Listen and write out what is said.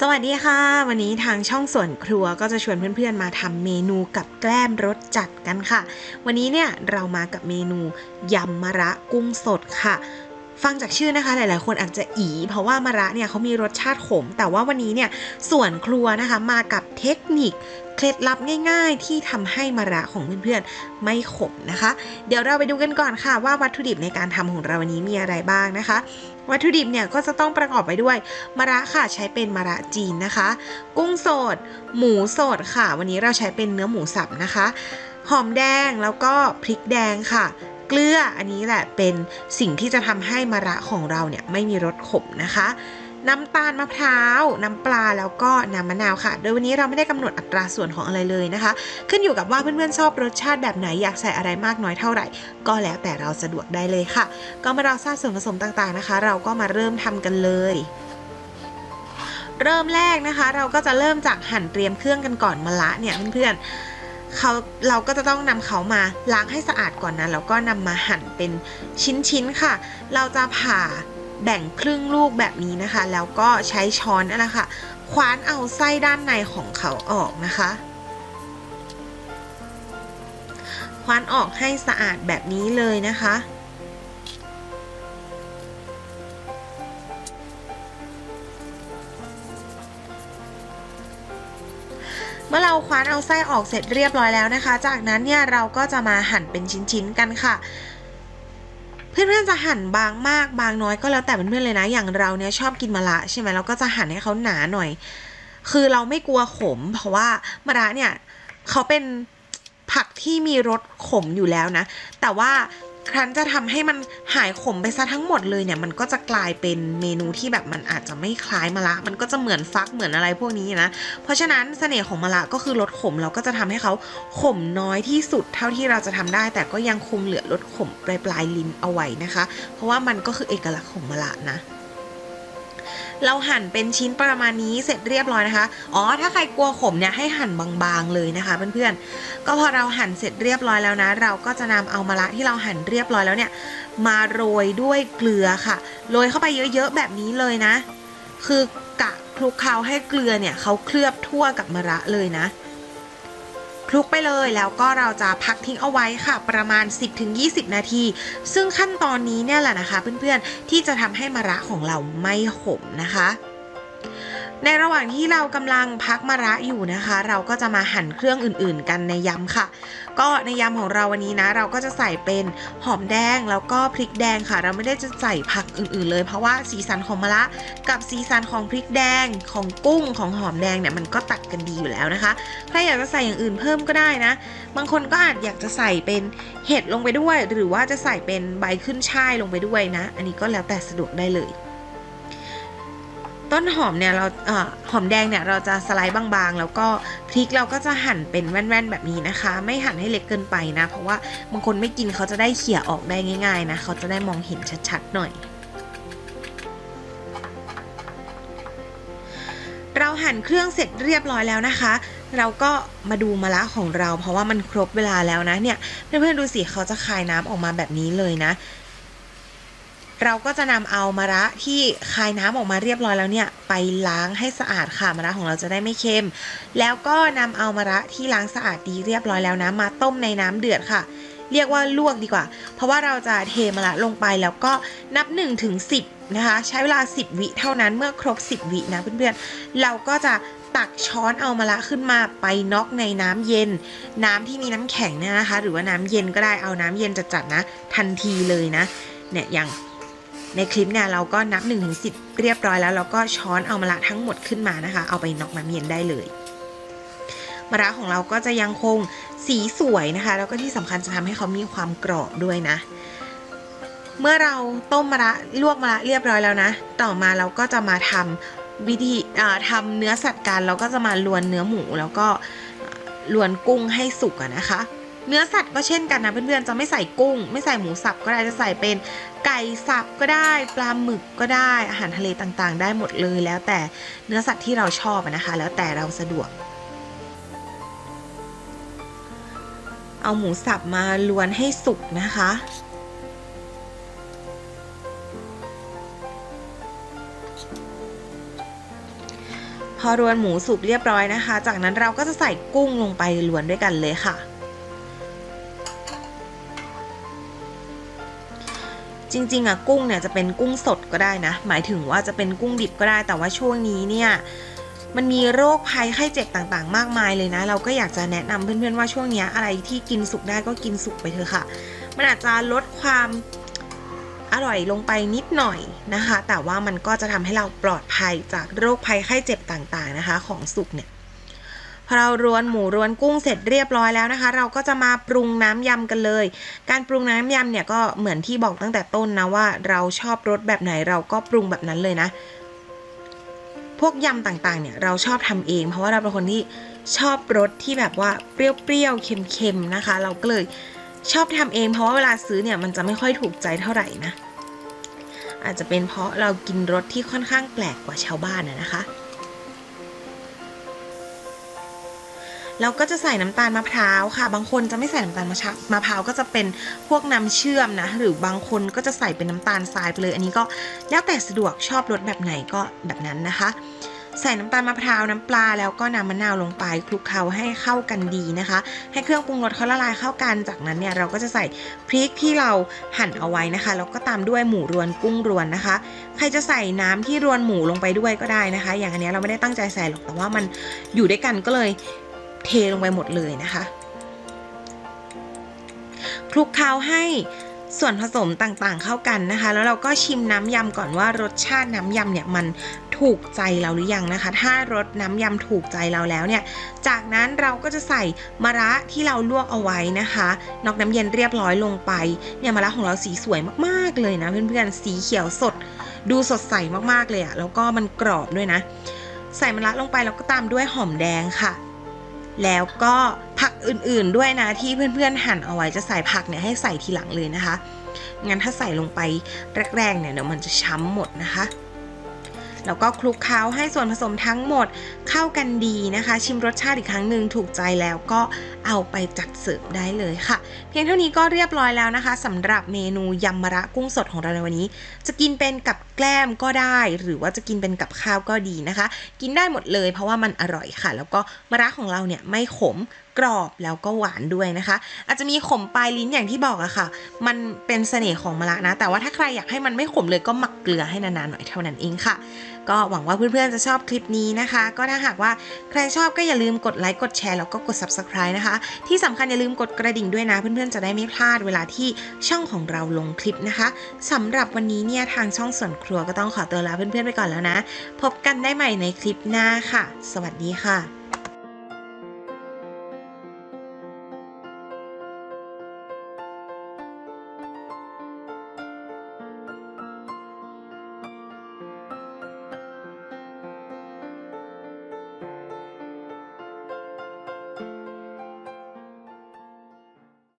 สวัสดีค่ะ วันนี้ทางช่องส่วนครัวก็จะชวนเพื่อนๆมาทำเมนูกับแกล้มรสจัดกันค่ะ วันนี้เนี่ยเรามากับเมนูยำมะระกุ้งสดค่ะ ฟังจากชื่อนะคะหลายๆ คนอาจจะอีเพราะว่ามะระเนี่ยเขามีรสชาติขม แต่ว่าวันนี้เนี่ยส่วนครัวนะคะมากับเทคนิคเคล็ดลับง่าย ๆ ที่ทำให้มะระของเพื่อนๆไม่ขมนะคะ เดี๋ยวเราไปดูกันก่อนค่ะว่าวัตถุดิบในการทำของเราวันนี้มีอะไรบ้างนะคะ วัตถุดิบเนี่ยก็จะต้องประกอบไปด้วยมะระค่ะใช้เป็นมะระจีนนะคะ กุ้งสด หมูสดค่ะ วันนี้เราใช้เป็นเนื้อหมูสับนะคะ หอมแดงแล้วก็พริกแดงค่ะ เกลืออันนี้แหละเป็นสิ่งที่จะทำให้มะระของเราเนี่ยไม่มีรสขมนะคะ น้ำตาลมะพร้าว น้ำปลาแล้วก็น้ำมะนาวค่ะ โดยวันนี้เราไม่ได้กำหนดอัตราส่วนของอะไรเลยนะคะ ขึ้นอยู่กับว่าเพื่อนๆชอบรสชาติแบบไหนอยากใส่อะไรมากน้อยเท่าไหร่ ก็แล้วแต่เราสะดวกได้เลยค่ะ ก็มาเราทราบส่วนผสมต่างๆนะคะ เราก็มาเริ่มทำกันเลยเริ่มแรกนะคะ เราก็จะเริ่มจากหั่นเตรียมเครื่องกันก่อนมะละเนี่ยเพื่อนๆเขาเราก็จะต้องนำเขามาล้างให้สะอาดก่อนนะแล้วก็นำมาหั่นเป็นชิ้นๆค่ะ เราจะผ่า แบ่งครึ่งลูกแบบนี้นะคะ แล้วก็ใช้ช้อนนั่แหละค่ะคว้านเอาไส้ด้านในของเขาออกนะคะคว้านออกให้สะอาดแบบนี้เลยนะคะ เมื่อเราคว้านเอาไส้ออกเสร็จเรียบร้อยแล้วนะคะ จากนั้นเนี่ยเราก็จะมาหั่นเป็นชิ้นๆกันค่ะ เพื่อนๆจะหั่นบางมากบางน้อยก็แล้วแต่เพื่อนๆเลยนะ อย่างเราเนี่ยชอบกินมะระใช่ไหมเราก็จะหั่นให้เขาหนาหน่อย คือเราไม่กลัวขม เพราะว่ามะระเนี่ยเขาเป็นผักที่มีรสขมอยู่แล้วนะ แต่ว่า ครั้นจะทำให้มันหายขมไปซะทั้งหมดเลยเนี่ย มันก็จะกลายเป็นเมนูที่แบบมันอาจจะไม่คล้ายมะระมันก็จะเหมือนฟักเหมือนอะไรพวกนี้นะ เพราะฉะนั้นเสน่ห์ของมะระก็คือลดขมเราก็จะทำให้เขาขมน้อยที่สุดเท่าที่เราจะทำได้ แต่ก็ยังคุมเหลือรสขมปลายปลายลิ้นเอาไว้นะคะ เพราะว่ามันก็คือเอกลักษณ์ของมะระนะ เราหั่นเป็นชิ้นประมาณนี้เสร็จเรียบร้อยนะคะ อ๋อ ถ้าใครกลัวขมเนี่ยให้หั่นบางๆเลยนะคะเพื่อนๆ ก็พอเราหั่นเสร็จเรียบร้อยแล้วนะ เราก็จะนำเอามะระที่เราหั่นเรียบร้อยแล้วเนี่ย มาโรยด้วยเกลือค่ะ โรยเข้าไปเยอะๆแบบนี้เลยนะ คือกะคลุกเคล้าให้เกลือเนี่ยเขาเคลือบทั่วกับมะระเลยนะ ลุกไปเลยแล้วก็เราจะพักทิ้งเอาไว้ค่ะ ประมาณ 10-20 นาที ซึ่งขั้นตอนนี้เนี่ยแหละนะคะ เพื่อนๆที่จะทำให้มะระของเราไม่ขมนะคะ ในระหว่างที่เรากำลังพักมะระอยู่นะคะ เราก็จะมาหั่นเครื่องอื่นๆ กันในยำค่ะ ก็ในยำของเราวันนี้นะ เราก็จะใส่เป็นหอมแดงแล้วก็พริกแดงค่ะ เราไม่ได้จะใส่ผักอื่นๆ เลย เพราะว่าสีสันของมะระกับสีสันของพริกแดงของกุ้งของหอมแดงเนี่ยมันก็ตัดกันดีอยู่แล้วนะคะถ้าอยากจะใส่อย่างอื่นเพิ่มก็ได้นะ บางคนก็อาจอยากจะใส่เป็นเห็ดลงไปด้วย หรือว่าจะใส่เป็นใบขึ้นช่ายลงไปด้วยนะ อันนี้ก็แล้วแต่สะดวกได้เลย ต้นหอมเนี่ยเราเอ่อหอมแดงเนี่ยเราจะสไลด์บางๆ แล้วก็พริกเราก็จะหั่นเป็นแว่นๆแบบนี้นะคะ ไม่หั่นให้เล็กเกินไปนะ เพราะว่าบางคนไม่กินเขาจะได้เขี่ยออกได้ง่าย ๆ นะเขาจะได้มองเห็นชัดๆหน่อยเราหั่นเครื่องเสร็จเรียบร้อยแล้วนะคะ เราก็มาดูมะระของเรา เพราะว่ามันครบเวลาแล้วนะเนี่ยเพื่อนๆดูสิเขาจะคายน้ำออกมาแบบนี้เลยนะ เราก็จะนำเอามะระที่คายน้ำออกมาเรียบร้อยแล้วเนี่ยไปล้างให้สะอาดค่ะมะระของเราจะได้ไม่เค็ม แล้วก็นำเอามะระที่ล้างสะอาดดีเรียบร้อยแล้วนะมาต้มในน้ำเดือดค่ะ เรียกว่าลวกดีกว่า เพราะว่าเราจะเทมะระลงไปแล้วก็นับ1ถึง10นะคะใช้เวลา 10 วิเท่านั้นเมื่อครบ 10 วินะเพื่อนๆเราก็จะตักช้อนเอามะระขึ้นมาไปน็อกในน้ำเย็น น้ำที่มีน้ำแข็งเนี่ยนะคะ หรือว่าน้ำเย็นก็ได้เอาน้ำเย็นจัดๆนะ ทันทีเลยนะเนี่ยอย่าง ในคลิปเนี่ยเราก็นับ1นถึงสิเรียบร้อยแล้วเราก็ช้อนเอามะระทั้งหมดขึ้นมานะคะ เอาไปน็อกน้ำเย็นได้เลยมะระของเราก็จะยังคงสีสวยนะคะ แล้วก็ที่สำคัญจะทำให้เขามีความกรอบด้วยนะ เมื่อเราต้มมะระลวกมะระเรียบร้อยแล้วนะ ต่อมาเราก็จะมาทำวิธีอ่าทำเนื้อสัตว์กันเราก็จะมาลวนเนื้อหมูแล้วก็ลวนกุ้งให้สุกนะคะ เนื้อสัตว์ก็เช่นกันนะเพื่อนๆจะไม่ใส่กุ้ง ไม่ใส่หมูสับก็ได้จะใส่เป็น ไก่สับก็ได้ปลาหมึกก็ได้อาหารทะเลต่างๆ ได้หมดเลยแล้วแต่เนื้อสัตว์ที่เราชอบนะคะ แล้วแต่เราสะดวก เอาหมูสับมาลวนให้สุกนะคะพพอรวนหมูสุกเรียบร้อยนะคะ จากนั้นเราก็จะใส่กุ้งลงไปรวนด้วยกันเลยค่ะ จริงๆอะกุ้งเนี่ยจะเป็นกุ้งสดก็ได้นะ หมายถึงว่าจะเป็นกุ้งดิบก็ได้ แต่ว่าช่วงนี้เนี่ยมันมีโรคภัยไข้เจ็บต่างๆ มากมายเลยนะ เราก็อยากจะแนะนำเพื่อนๆว่าช่วงนี้อะไรที่กินสุกได้ก็กินสุกไปเถอะค่ะ มันอาจจะลดความอร่อยลงไปนิดหน่อยนะคะ แต่ว่ามันก็จะทำให้เราปลอดภัยจากโรคภัยไข้เจ็บต่างๆนะคะ ของสุกเนี่ย พอเรารวนหมูรวนกุ้งเสร็จเรียบร้อยแล้วนะคะ เราก็จะมาปรุงน้ำยำกันเลย การปรุงน้ำยำเนี่ยก็เหมือนที่บอกตั้งแต่ต้นนะว่า เราชอบรสแบบไหนเราก็ปรุงแบบนั้นเลยนะ พวกยำต่างๆเนี่ยเราชอบทำเอง เพราะว่าเราเป็นคนที่ชอบรสที่แบบว่าเปรี้ยวๆเค็มๆนะคะ เราก็เลยชอบทำเอง เพราะว่าเวลาซื้อเนี่ยมันจะไม่ค่อยถูกใจเท่าไหร่นะอาจจะเป็นเพราะเรากินรสที่ค่อนข้างแปลกกว่าชาวบ้านนะนะคะ เราก็จะใส่น้ำตาลมะพร้าวค่ะ บางคนจะไม่ใส่น้ำตาลมะชมะพร้าวก็จะเป็นพวกน้ำเชื่อมนะ หรือบางคนก็จะใส่เป็นน้ำตาลทรายไปเลย อันนี้ก็แล้วแต่สะดวกชอบรสแบบไหนก็แบบนั้นนะคะ ใส่น้ำตาลมะพร้าวน้ำปลาแล้วก็น้ำมะนาวลงไปคลุกเคล้าให้เข้ากันดีนะคะ ให้เครื่องปรุงรสเขาละลายเข้ากัน จากนั้นเนี่ยเราก็จะใส่พริกที่เราหั่นเอาไว้นะคะแล้วก็ตามด้วยหมูรวนกุ้งรวนนะคะ ใครจะใส่น้ำที่รวนหมูลงไปด้วยก็ได้นะคะ อย่างอันนี้เราไม่ได้ตั้งใจใส่หรอกแต่ว่ามันอยู่ด้วยกันก็เลย เทลงไปหมดเลยนะคะคลุกเคล้าให้ส่วนผสมต่างๆ เข้ากันนะคะ แล้วเราก็ชิมน้ำยำก่อนว่ารสชาติน้ำยำเนี่ยมันถูกใจเราหรือยังนะคะ ถ้ารสน้ำยำถูกใจเราแล้วเนี่ย จากนั้นเราก็จะใส่มะระที่เราลวกเอาไว้นะคะ นอกน้ำเย็นเรียบร้อยลงไปเนี่ยมะระของเราสีสวยมากๆเลยนะ เพื่อนๆสีเขียวสด ดูสดใสมากๆเลยอะแล้วก็มันกรอบด้วยนะ ใส่มะระลงไปแล้วก็ตามด้วยหอมแดงค่ะ แล้วก็ผักอื่นๆด้วยนะที่เพื่อนๆหั่นเอาไว้จะใส่ผักเนี่ยให้ใส่ทีหลังเลยนะคะ งั้นถ้าใส่ลงไปแรกๆเนี่ยเดี๋ยวมันจะช้ำหมดนะคะ แล้วก็คลุกเคล้าให้ส่วนผสมทั้งหมดเข้ากันดีนะคะ ชิมรสชาติอีกครั้งหนึ่งถูกใจแล้วก็เอาไปจัดเสิร์ฟได้เลยค่ะ เพียงเท่านี้ก็เรียบร้อยแล้วนะคะสำหรับเมนูยำมะระกุ้งสดของเราในวันนี้ จะกินเป็นกับแกล้มก็ได้ หรือว่าจะกินเป็นกับข้าวก็ดีนะคะ กินได้หมดเลยเพราะว่ามันอร่อยค่ะ แล้วก็มะระของเราเนี่ยไม่ขมกรอบแล้วก็หวานด้วยนะคะ อาจจะมีขมปลายลิ้นอย่างที่บอกอะค่ะ มันเป็นเสน่ห์ของมะระนะ แต่ว่าถ้าใครอยากให้มันไม่ขมเลยก็หมักเกลือให้นานๆหน่อยเท่านั้นเองค่ะ ก็หวังว่าเพื่อนๆจะชอบคลิปนี้นะคะ ก็ถ้าหากว่าใครชอบก็อย่าลืมกดไลค์กดแชร์แล้วก็กด subscribe นะคะ ที่สำคัญอย่าลืมกดกระดิ่งด้วยนะ เพื่อนๆจะได้ไม่พลาดเวลาที่ช่องของเราลงคลิปนะคะสำหรับวันนี้เนี่ยทางช่องส่วนครรัวก็ต้องขอตัวลาเพื่อนๆไปก่อนแล้วนะ พบกันได้ใหม่ในคลิปหน้าค่ะ สวัสดีค่ะ